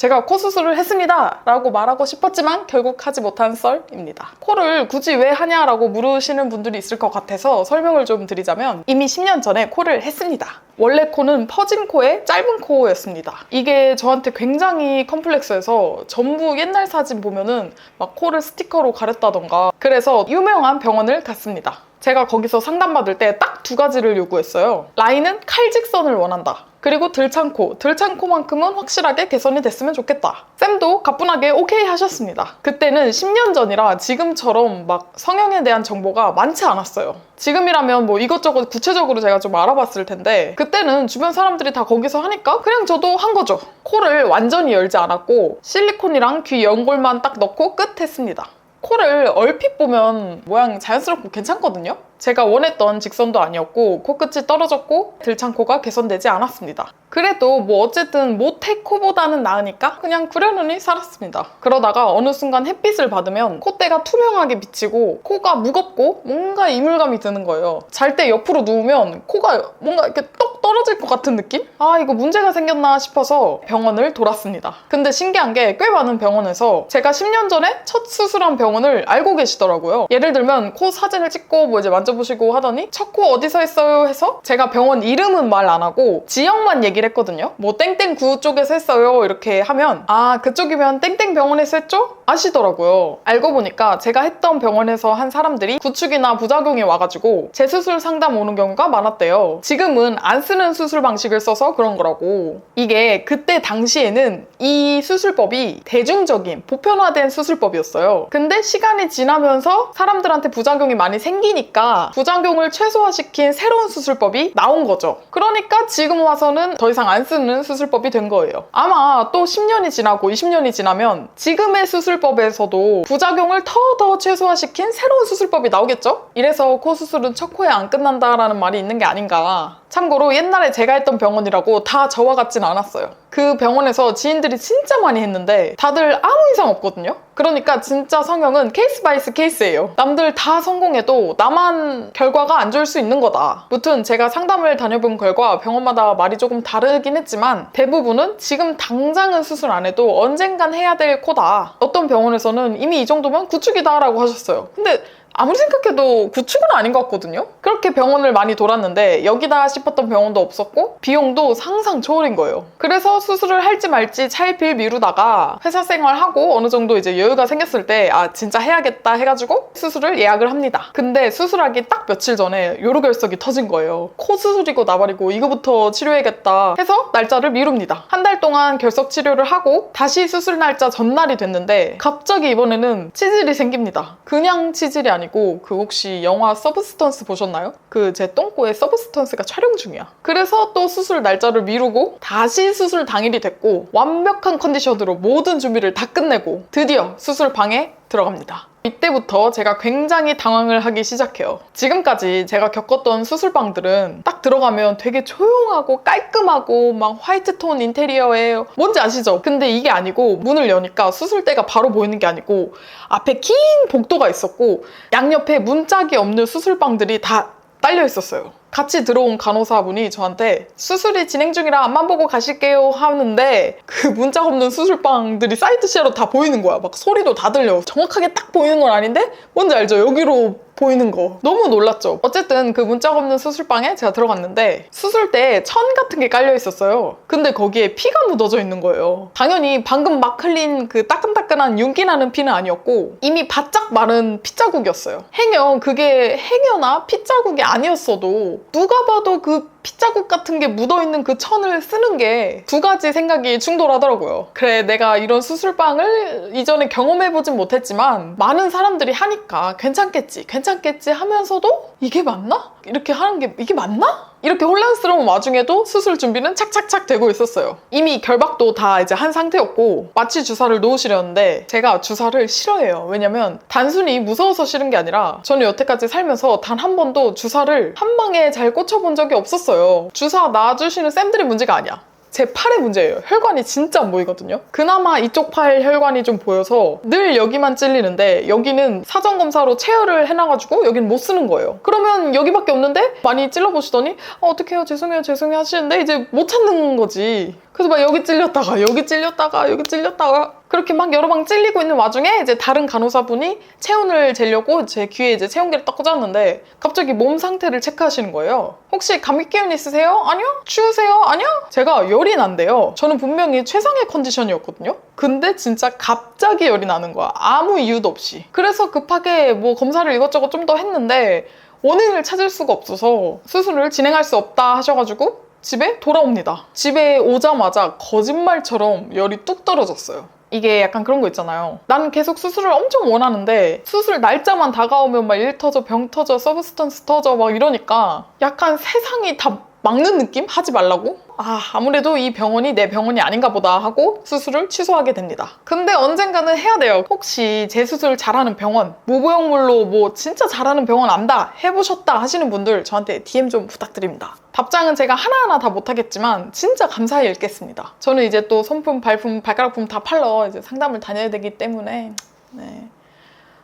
제가 코 수술을 했습니다 라고 말하고 싶었지만 결국 하지 못한 썰입니다. 코를 굳이 왜 하냐라고 물으시는 분들이 있을 것 같아서 설명을 좀 드리자면 이미 10년 전에 코를 했습니다. 원래 코는 퍼진 코에 짧은 코였습니다. 이게 저한테 굉장히 컴플렉스해서 전부 옛날 사진 보면은 막 코를 스티커로 가렸다던가 그래서 유명한 병원을 갔습니다. 제가 거기서 상담받을 때 딱 두 가지를 요구했어요. 라인은 칼직선을 원한다. 그리고 들창코, 들창코만큼은 확실하게 개선이 됐으면 좋겠다. 쌤도 가뿐하게 오케이 하셨습니다. 그때는 10년 전이라 지금처럼 막 성형에 대한 정보가 많지 않았어요. 지금이라면 뭐 이것저것 구체적으로 제가 좀 알아봤을 텐데 그때는 주변 사람들이 다 거기서 하니까 그냥 저도 한 거죠. 코를 완전히 열지 않았고 실리콘이랑 귀 연골만 딱 넣고 끝 했습니다. 코를 얼핏 보면 모양 자연스럽고 괜찮거든요? 제가 원했던 직선도 아니었고 코끝이 떨어졌고 들창코가 개선되지 않았습니다. 그래도 뭐 어쨌든 모태 코보다는 나으니까 그냥 그러려니 살았습니다. 그러다가 어느 순간 햇빛을 받으면 콧대가 투명하게 비치고 코가 무겁고 뭔가 이물감이 드는 거예요. 잘 때 옆으로 누우면 코가 뭔가 이렇게 똑 떨어질 것 같은 느낌? 아 이거 문제가 생겼나 싶어서 병원을 돌았습니다. 근데 신기한 게 꽤 많은 병원에서 제가 10년 전에 첫 수술한 병원을 알고 계시더라고요. 예를 들면 코 사진을 찍고 뭐 이제 만져보시고 하더니 첫 코 어디서 했어요 해서 제가 병원 이름은 말 안 하고 지역만 얘기를 했거든요. 뭐 땡땡구 쪽에서 했어요 이렇게 하면 아 그쪽이면 땡땡 병원에서 했죠? 아시더라고요. 알고 보니까 제가 했던 병원에서 한 사람들이 구축이나 부작용이 와가지고 재수술 상담 오는 경우가 많았대요. 지금은 안 쓰는 수술 방식을 써서 그런 거라고. 이게 그때 당시에는 이 수술법이 대중적인 보편화된 수술법이었어요. 근데 시간이 지나면서 사람들한테 부작용이 많이 생기니까 부작용을 최소화시킨 새로운 수술법이 나온 거죠. 그러니까 지금 와서는 더 이상 안 쓰는 수술법이 된 거예요. 아마 또 10년이 지나고 20년이 지나면 지금의 수술법에서도 부작용을 더 더 최소화시킨 새로운 수술법이 나오겠죠? 이래서 코 수술은 첫 코에 안 끝난다라는 말이 있는 게 아닌가. 참고로 옛날 에 제가 했던 병원이라고 다 저와 같진 않았어요. 그 병원에서 지인들이 진짜 많이 했는데 다들 아무 이상 없거든요? 그러니까 진짜 성형은 케이스 바이스 케이스예요. 남들 다 성공해도 나만 결과가 안 좋을 수 있는 거다. 무튼 제가 상담을 다녀본 결과 병원마다 말이 조금 다르긴 했지만 대부분은 지금 당장은 수술 안 해도 언젠간 해야 될 코다. 어떤 병원에서는 이미 이 정도면 구축이다라고 하셨어요. 근데 아무리 생각해도 구축은 아닌 것 같거든요? 그렇게 병원을 많이 돌았는데 여기다 싶었던 병원도 없었고 비용도 상상 초월인 거예요. 그래서 수술을 할지 말지 차일피일 미루다가 회사 생활하고 어느 정도 이제 여유가 생겼을 때 아 진짜 해야겠다 해가지고 수술을 예약을 합니다. 근데 수술하기 딱 며칠 전에 요로 결석이 터진 거예요. 코 수술이고 나발이고 이거부터 치료해야겠다 해서 날짜를 미룹니다. 한 달 동안 결석 치료를 하고 다시 수술 날짜 전날이 됐는데 갑자기 이번에는 치질이 생깁니다. 그냥 치질이 아니고 아니고 그 혹시 영화 서브스턴스 보셨나요? 그 제 똥꼬에 서브스턴스가 촬영 중이야. 그래서 또 수술 날짜를 미루고 다시 수술 당일이 됐고 완벽한 컨디션으로 모든 준비를 다 끝내고 드디어 수술방에 들어갑니다. 이때부터 제가 굉장히 당황을 하기 시작해요. 지금까지 제가 겪었던 수술방들은 딱 들어가면 되게 조용하고 깔끔하고 막 화이트 톤 인테리어에 뭔지 아시죠? 근데 이게 아니고 문을 여니까 수술대가 바로 보이는 게 아니고 앞에 긴 복도가 있었고 양옆에 문짝이 없는 수술방들이 다 딸려 있었어요. 같이 들어온 간호사분이 저한테 수술이 진행 중이라 앞만 보고 가실게요 하는데 그 문짝 없는 수술방들이 사이드 쉐로 다 보이는 거야. 막 소리도 다 들려. 정확하게 딱 보이는 건 아닌데 뭔지 알죠? 여기로 보이는 거. 너무 놀랐죠? 어쨌든 그 문짝 없는 수술방에 제가 들어갔는데 수술 때천 같은 게 깔려 있었어요. 근데 거기에 피가 묻어져 있는 거예요. 당연히 방금 막 흘린 그 따끈따끈한 윤기 나는 피는 아니었고 이미 바짝 마른 피자국이었어요. 행여 그게 행여나 피자국이 아니었어도 누가 봐도 그 피자국 같은 게 묻어있는 그 천을 쓰는 게 두 가지 생각이 충돌하더라고요. 그래, 내가 이런 수술방을 이전에 경험해보진 못했지만 많은 사람들이 하니까 괜찮겠지, 괜찮겠지 하면서도 이게 맞나? 이렇게 하는 게 이게 맞나? 이렇게 혼란스러운 와중에도 수술 준비는 착착착 되고 있었어요. 이미 결박도 다 이제 한 상태였고 마취 주사를 놓으시려는데 제가 주사를 싫어해요. 왜냐면 단순히 무서워서 싫은 게 아니라 저는 여태까지 살면서 단 한 번도 주사를 한 방에 잘 꽂혀본 적이 없었어요. 주사 놔주시는 쌤들이 문제가 아니야. 제 팔의 문제예요. 혈관이 진짜 안 보이거든요. 그나마 이쪽 팔 혈관이 좀 보여서 늘 여기만 찔리는데 여기는 사전 검사로 체열을 해놔가지고 여기는 못 쓰는 거예요. 그러면 여기밖에 없는데 많이 찔러보시더니 어, 어떡해요 죄송해요 죄송해요 하시는데 이제 못 찾는 거지. 그래서 막 여기 찔렸다가 여기 찔렸다가 여기 찔렸다가 그렇게 막 여러 방 찔리고 있는 와중에 이제 다른 간호사분이 체온을 재려고 제 귀에 이제 체온계를 딱 꽂았는데 갑자기 몸 상태를 체크하시는 거예요. 혹시 감기 기운 있으세요? 아니요. 추우세요? 아니요. 제가 열이 난대요. 저는 분명히 최상의 컨디션이었거든요. 근데 진짜 갑자기 열이 나는 거야. 아무 이유도 없이. 그래서 급하게 뭐 검사를 이것저것 좀 더 했는데 원인을 찾을 수가 없어서 수술을 진행할 수 없다 하셔가지고 집에 돌아옵니다. 집에 오자마자 거짓말처럼 열이 뚝 떨어졌어요. 이게 약간 그런 거 있잖아요. 나는 계속 수술을 엄청 원하는데 수술 날짜만 다가오면 막 일 터져, 병 터져, 서브스턴스 터져 막 이러니까 약간 세상이 다 막는 느낌? 하지 말라고? 아, 아무래도 이 병원이 내 병원이 아닌가 보다 하고 수술을 취소하게 됩니다. 근데 언젠가는 해야 돼요. 혹시 재수술 잘하는 병원, 무보형물로 뭐 진짜 잘하는 병원 안다, 해보셨다 하시는 분들 저한테 DM 좀 부탁드립니다. 답장은 제가 하나하나 다 못하겠지만 진짜 감사히 읽겠습니다. 저는 이제 또 손품, 발품, 발가락품 다 팔러 이제 상담을 다녀야 되기 때문에 네.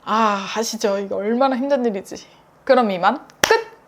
아, 아시죠? 이거 얼마나 힘든 일이지. 그럼 이만